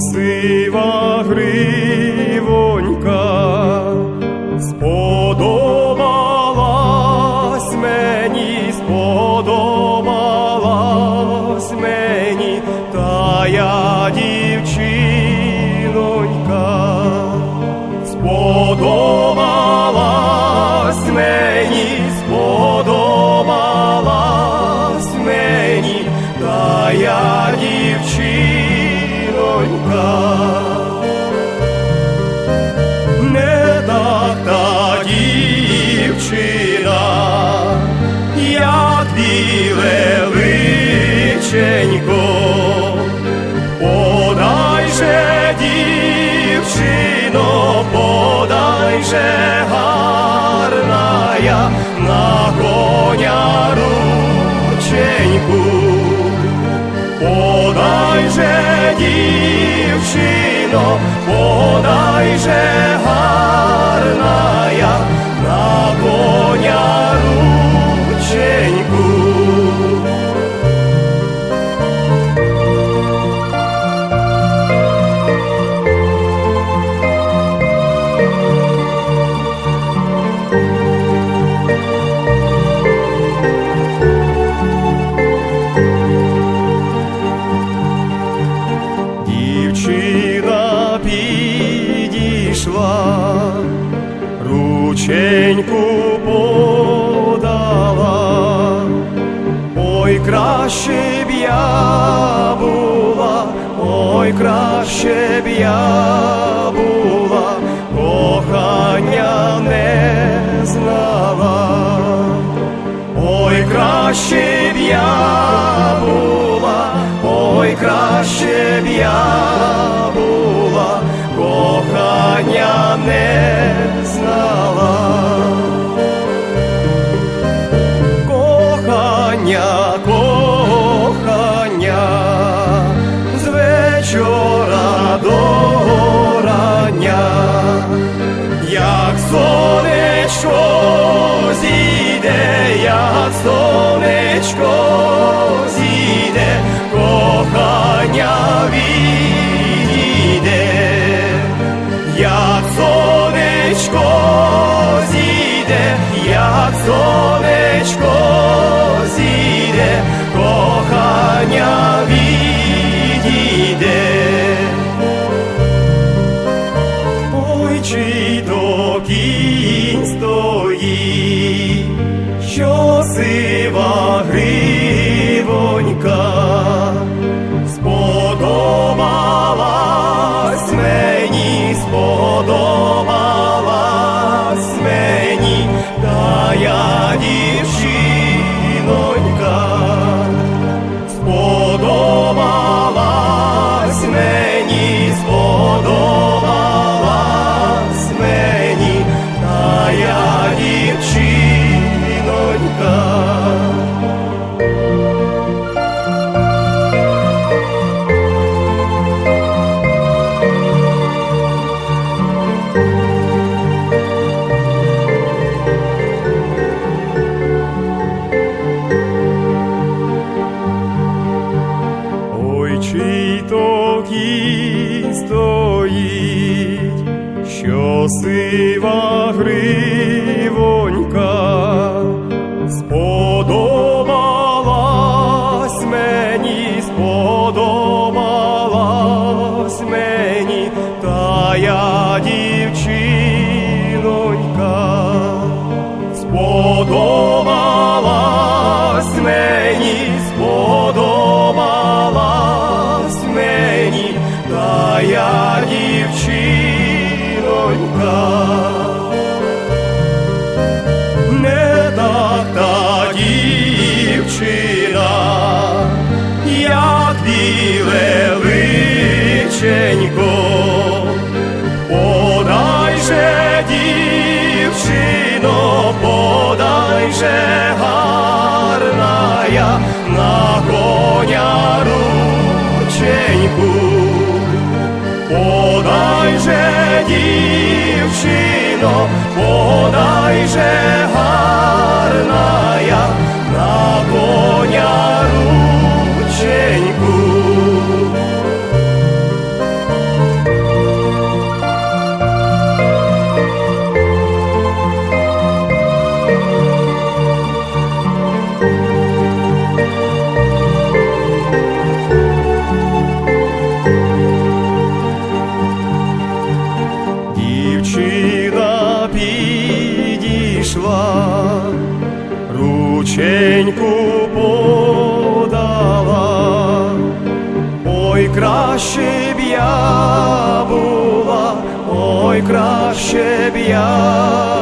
Сива гривонька. дівчино. тихеньку подала, ой краще б я була, ой краще б я була, кохання не знала, ой краще б я була, ой краще б я. Красива гривонька, спо дівчино, подай же. Рученьку подала, ой, краще б я була, ой, краще б я